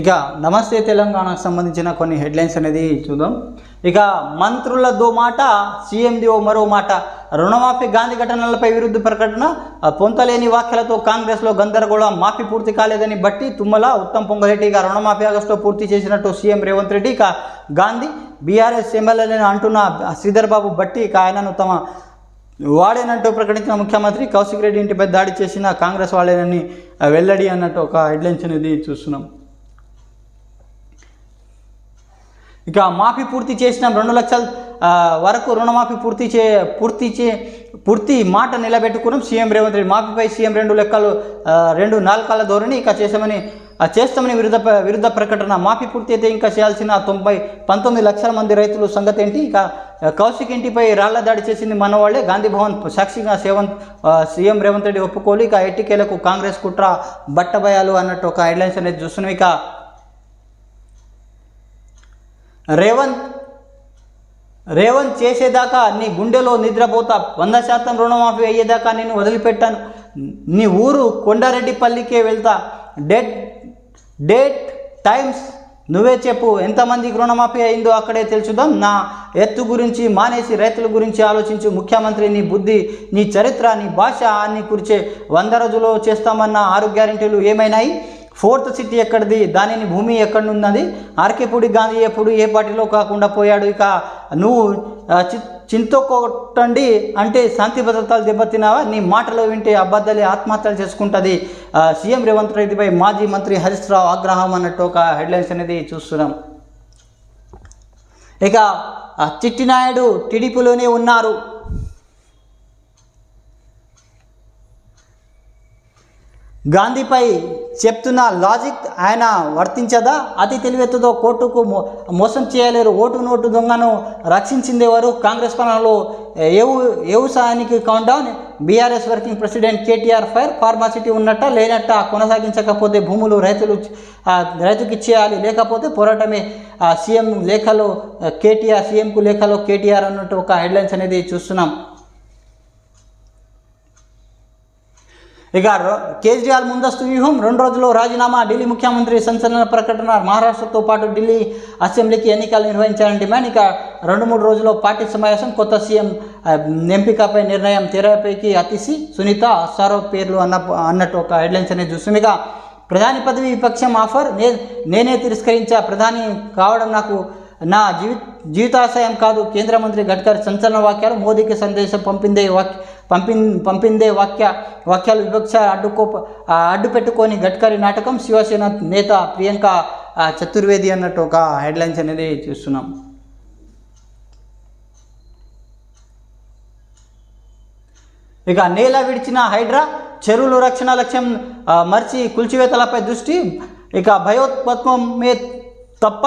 ఇక నమస్తే తెలంగాణకు సంబంధించిన కొన్ని హెడ్లైన్స్ అనేది చూద్దాం. ఇక మంత్రుల దో మాట సీఎంది ఓ మరో మాట. రుణమాఫీ గాంధీ ఘటనలపై విరుద్ధ ప్రకటన పొంతలేని వ్యాఖ్యలతో కాంగ్రెస్లో గందరగోళం మాఫీ పూర్తి కాలేదని బట్టి తుమ్మల ఉత్తమ్ పొంగరెడ్డి ఇక రుణమాఫీ ఆగస్టులో పూర్తి చేసినట్టు సీఎం రేవంత్ రెడ్డి ఇక గాంధీ బీఆర్ఎస్ ఎమ్మెల్యేలను అంటున్న శ్రీధర్ బాబు బట్టి ఇక ఆయనను తమ వాడేనంటూ ప్రకటించిన ముఖ్యమంత్రి కౌశిక్ రెడ్డి ఇంటిపై దాడి చేసిన కాంగ్రెస్ వాళ్ళేనని వెల్లడి అన్నట్టు ఒక హెడ్లైన్స్ అనేది చూస్తున్నాం. ఇక మాఫీ పూర్తి చేసిన రెండు లక్షల వరకు రుణమాఫీ పూర్తి చే పూర్తి చే పూర్తి మాట నిలబెట్టుకున్నాం. సీఎం రేవంత్ రెడ్డి మాఫీపై సీఎం రెండు లెక్కలు రెండు నాలుకాల ధోరణి ఇక చేసామని చేస్తామని విరుద్ధ విరుద్ధ ప్రకటన. మాఫీ పూర్తి అయితే ఇంకా చేయాల్సిన తొంభై పంతొమ్మిది లక్షల మంది రైతులు సంగతి ఏంటి? ఇక కౌశిక్ ఇంటిపై రాళ్ళ దాడి చేసింది మన వాళ్ళే గాంధీ భవన్ సాక్షిగా సేవంత్ సీఎం రేవంత్ రెడ్డి ఒప్పుకోలు ఇక ఎట్టికేలకు కాంగ్రెస్ కుట్ర బట్టబయాలు అన్నట్టు ఒక హెడ్లైన్స్ అనేది చూస్తున్నాం. ఇక రేవంత్ రేవంత్ చేసేదాకా నీ గుండెలో నిద్రపోతా వంద శాతం రుణమాఫీ అయ్యేదాకా నేను వదిలిపెట్టాను. నీ ఊరు కొండారెడ్డిపల్లికే వెళ్తా. డేట్ డేట్ టైమ్స్ నువ్వే చెప్పు ఎంతమందికి రుణమాఫీ అయిందో అక్కడే తెలుసుదాం. నా ఎత్తు గురించి మానేసి రైతుల గురించి ఆలోచించు. ముఖ్యమంత్రి నీ బుద్ధి నీ చరిత్ర నీ భాష అన్ని కురిచే వంద రోజుల్లో చేస్తామన్న ఆరు గ్యారెంటీలు ఏమైనాయి? ఫోర్త్ సిటీ ఎక్కడిది? దానిని భూమి ఎక్కడున్నది? ఆర్కేపూడి గాంధీ ఎప్పుడు ఏ పార్టీలో కాకుండా పోయాడు? ఇక నువ్వు చి చింతో కొట్టండి అంటే శాంతి భద్రతలు దెబ్బతినావా నీ మాటలు వింటే అబద్ధాలే ఆత్మహత్యలు చేసుకుంటుంది. సీఎం రేవంత్ రెడ్డిపై మాజీ మంత్రి హరీష్ రావు ఆగ్రహం అన్నట్టు ఒక హెడ్లైన్స్ అనేది చూస్తున్నాం. ఇక చిట్టినాయుడు టీడీపీలోనే ఉన్నారు. గాంధీపై చెప్తున్న లాజిక్ ఆయన వర్తించదా? అతి తెలివెత్తుతో కోర్టుకు మోసం చేయలేరు. ఓటు నోటు దొంగను రక్షించిందేవారు కాంగ్రెస్ పాలనలో ఏవు వ్యవసాయానికి count down BRS working president KTR fire. Pharma city ఉన్నట్ట లేనట్ట కొనసాగించకపోతే భూములు రైతులు రైతుకి ఇచ్చేయాలి. లేకపోతే పోరాటమే సీఎం లేఖలో కేటీఆర్ సీఎంకు లేఖలో కేటీఆర్ అన్నట్టు ఒక హెడ్లైన్స్ అనేది చూస్తున్నాం. ఇక రో- కేజ్రీవాల్ ముందస్తు వ్యూహం. రెండు రోజుల్లో రాజీనామా ఢిల్లీ ముఖ్యమంత్రి సంచలన ప్రకటన మహారాష్ట్రతో పాటు ఢిల్లీ అసెంబ్లీకి ఎన్నికలు నిర్వహించాలని డిమాండ్. ఇక రెండు మూడు రోజుల్లో పార్టీ సమావేశం కొత్త సీఎం ఎంపికపై నిర్ణయం తెరపైకి అతిసి సునీత సారో పేర్లు అన్న అన్నట్టు ఒక హెడ్లైన్స్ అనేది చూస్తుంది ఇక ప్రధాని పదవి విపక్షం ఆఫర్. నే నేనే తిరస్కరించా ప్రధాని కావడం నాకు నా జీవిత జీవితాశయం కాదు. కేంద్ర మంత్రి గడ్కరీ సంచలన వాక్యాలు మోదీకి సందేశం పంపిందే వాక్య పంపిం పంపిందే వాక్య వాక్యాలు వివక్ష అడ్డుకో అడ్డు పెట్టుకొని గడ్కరీ నాటకం శివసేన నేత ప్రియాంక చతుర్వేది అన్నట్టు ఒక హెడ్లైన్స్ అనేది చూస్తున్నాం. ఇక నేల విడిచిన హైడ్రా చెరువులు రక్షణ లక్ష్యం మర్చి కుల్చివేతలపై దృష్టి ఇక భయోత్పత్వమే తప్ప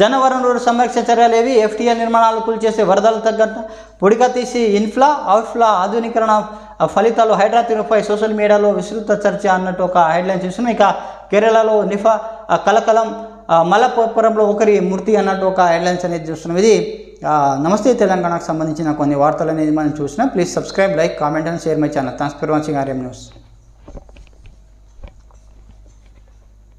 జనవనరుల సంరక్షణ చర్యలేవి ఎఫ్టీఎల్ నిర్మాణాలు కూల్చేసే వరదలు తగ్గట్టు పొడిగా తీసి ఇన్ఫ్లా అవుట్ఫ్లా ఆధునీకరణ ఫలితాలు హైడ్రా సోషల్ మీడియాలో విస్తృత చర్చ అన్నట్టు ఒక హెడ్లైన్ చూస్తున్నాం. ఇక కేరళలో నిఫా కలకలం మలపురంలో ఒకరి మృతి అన్నట్టు ఒక హెడ్లైన్స్ అనేది చూస్తున్నాం. ఇది నమస్తే తెలంగాణకు సంబంధించిన కొన్ని వార్తలు అనేది మనం చూసినాం please subscribe like comment and share my channel. Thanks for watching RM news.